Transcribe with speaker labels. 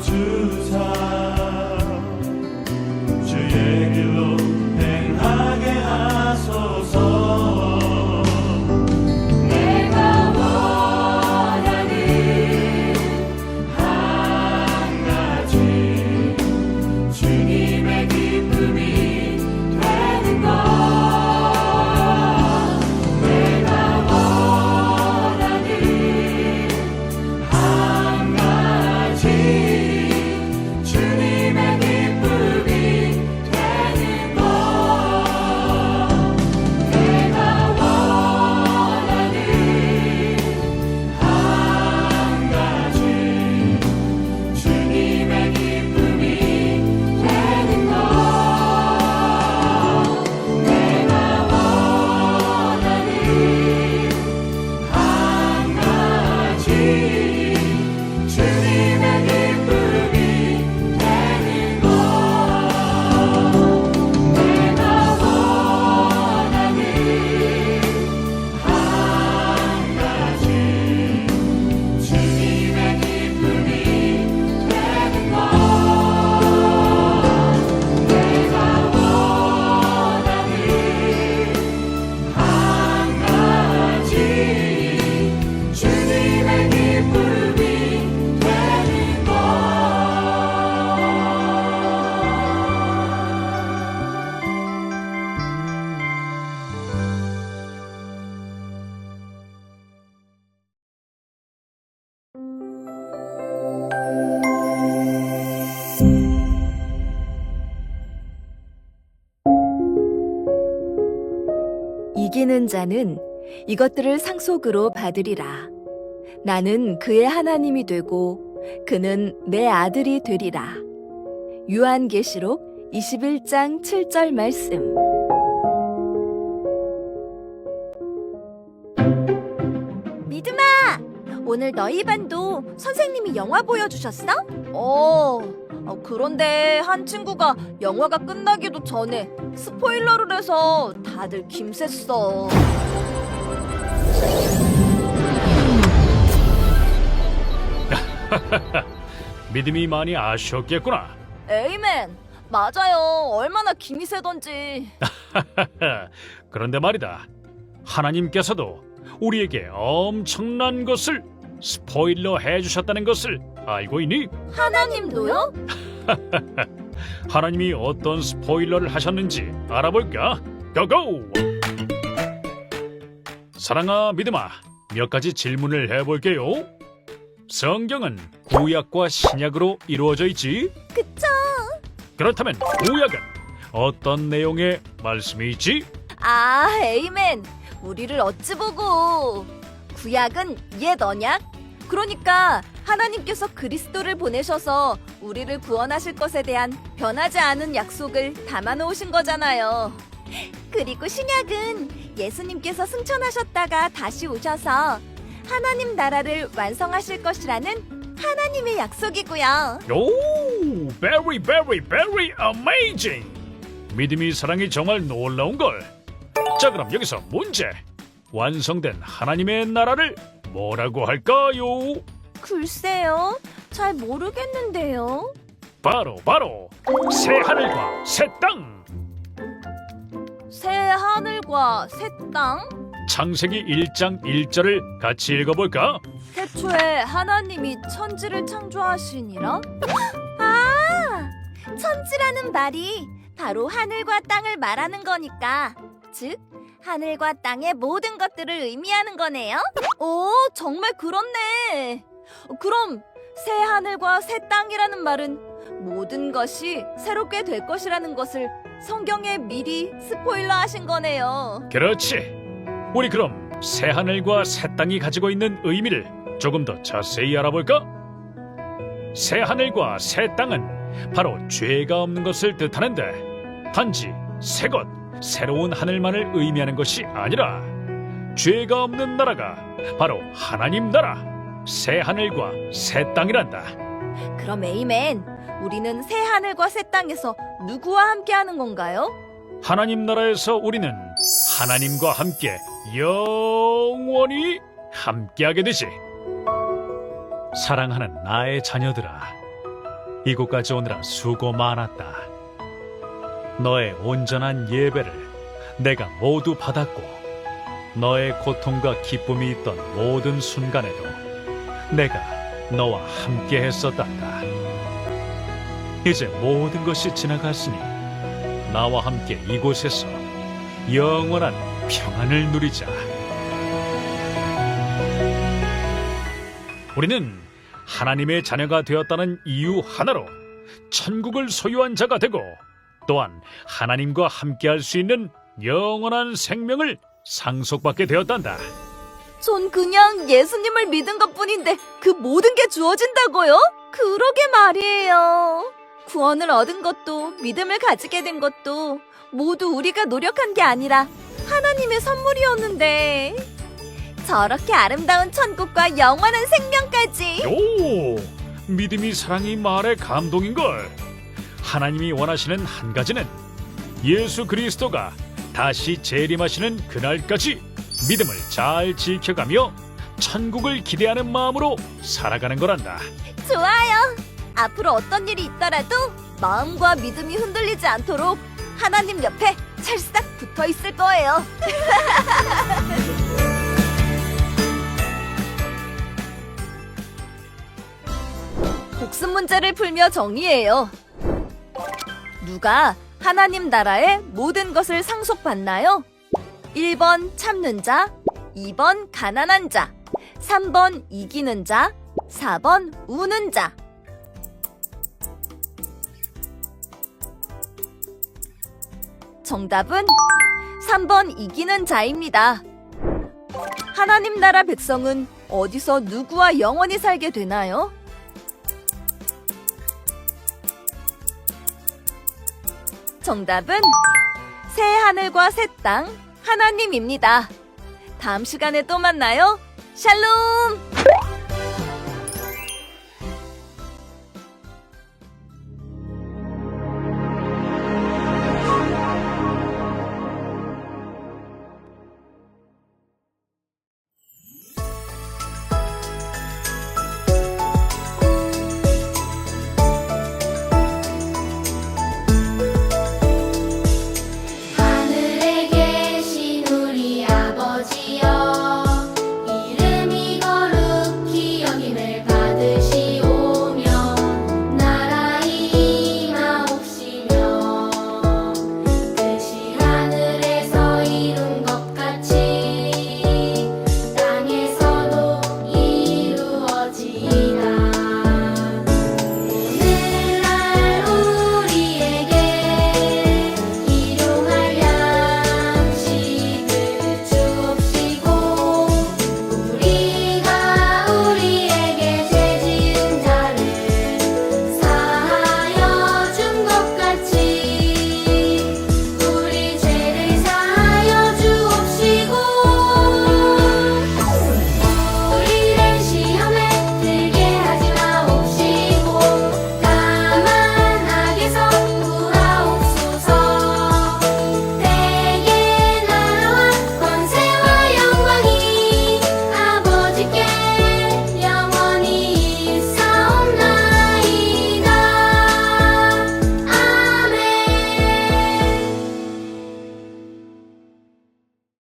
Speaker 1: 주사.
Speaker 2: 자는 이것들을 상속으로 받으리라. 나는 그의 하나님이 되고 그는 내 아들이 되리라. 요한계시록 21장 7절 말씀.
Speaker 3: 믿음아! 오늘 너희 반도 선생님이 영화 보여주셨어? 어, 어, 그런데 한 친구가 영화가 끝나기도 전에 스포일러를 해서 다들 김샜어.
Speaker 4: 믿음이 많이 아쉬웠겠구나.
Speaker 3: 에이맨! 맞아요. 얼마나 김이 세던지.
Speaker 4: 그런데 말이다. 하나님께서도 우리에게 엄청난 것을 스포일러 해주셨다는 것을 알고 있니?
Speaker 3: 하나님도요?
Speaker 4: 하나님이 어떤 스포일러를 하셨는지 알아볼까? 고고! 사랑아 믿음아 몇 가지 질문을 해볼게요. 성경은 구약과 신약으로 이루어져 있지?
Speaker 3: 그쵸?
Speaker 4: 그렇다면 구약은 어떤 내용의 말씀이 있지?
Speaker 3: 아, 에이맨. 우리를 어찌 보고. 구약은 옛 언약? 그러니까 하나님께서 그리스도를 보내셔서 우리를 구원하실 것에 대한 변하지 않은 약속을 담아 놓으신 거잖아요. 그리고 신약은 예수님께서 승천하셨다가 다시 오셔서 하나님 나라를 완성하실 것이라는 하나님의 약속이고요.
Speaker 4: 오, very, very, very amazing. 믿음이 사랑이 정말 놀라운 걸. 자, 그럼 여기서 문제. 완성된 하나님의 나라를 뭐라고 할까요?
Speaker 3: 글쎄요. 잘 모르겠는데요.
Speaker 4: 바로 바로 새 하늘과 새 땅.
Speaker 3: 새 하늘과 새 땅?
Speaker 4: 창세기 1장 1절을 같이 읽어볼까?
Speaker 3: 태초에 하나님이 천지를 창조하시니라? 아! 천지라는 말이 바로 하늘과 땅을 말하는 거니까. 즉, 하늘과 땅의 모든 것들을 의미하는 거네요. 오, 정말 그렇네. 그럼 새 하늘과 새 땅이라는 말은 모든 것이 새롭게 될 것이라는 것을 성경에 미리 스포일러 하신 거네요.
Speaker 4: 그렇지. 우리 그럼 새 하늘과 새 땅이 가지고 있는 의미를 조금 더 자세히 알아볼까? 새 하늘과 새 땅은 바로 죄가 없는 것을 뜻하는데 단지 새 것, 새로운 하늘만을 의미하는 것이 아니라 죄가 없는 나라가 바로 하나님 나라, 새 하늘과 새 땅이란다.
Speaker 3: 그럼 에이맨, 우리는 새 하늘과 새 땅에서 누구와 함께 하는 건가요?
Speaker 4: 하나님 나라에서 우리는 하나님과 함께 영원히 함께하게 되지. 사랑하는 나의 자녀들아, 이곳까지 오느라 수고 많았다. 너의 온전한 예배를 내가 모두 받았고, 너의 고통과 기쁨이 있던 모든 순간에도 내가 너와 함께 했었단다. 이제 모든 것이 지나갔으니 나와 함께 이곳에서 영원한 평안을 누리자. 우리는 하나님의 자녀가 되었다는 이유 하나로 천국을 소유한 자가 되고 또한 하나님과 함께할 수 있는 영원한 생명을 상속받게 되었단다.
Speaker 3: 전 그냥 예수님을 믿은 것 뿐인데 그 모든 게 주어진다고요? 그러게 말이에요. 구원을 얻은 것도 믿음을 가지게 된 것도 모두 우리가 노력한 게 아니라 하나님의 선물이었는데 저렇게 아름다운 천국과 영원한 생명까지
Speaker 4: 오, 믿음이 사랑이 말에 감동인걸. 하나님이 원하시는 한 가지는 예수 그리스도가 다시 재림하시는 그날까지 믿음을 잘 지켜가며 천국을 기대하는 마음으로 살아가는 거란다.
Speaker 3: 좋아요. 앞으로 어떤 일이 있더라도 마음과 믿음이 흔들리지 않도록 하나님 옆에 찰싹 붙어 있을 거예요. 복습 문제를 풀며 정의해요. 누가 하나님 나라의 모든 것을 상속받나요? 1번 참는 자, 2번 가난한 자, 3번 이기는 자, 4번 우는 자. 정답은 3번 이기는 자입니다. 하나님 나라 백성은 어디서 누구와 영원히 살게 되나요? 정답은 새 하늘과 새 땅 하나님입니다. 다음 시간에 또 만나요. 샬롬!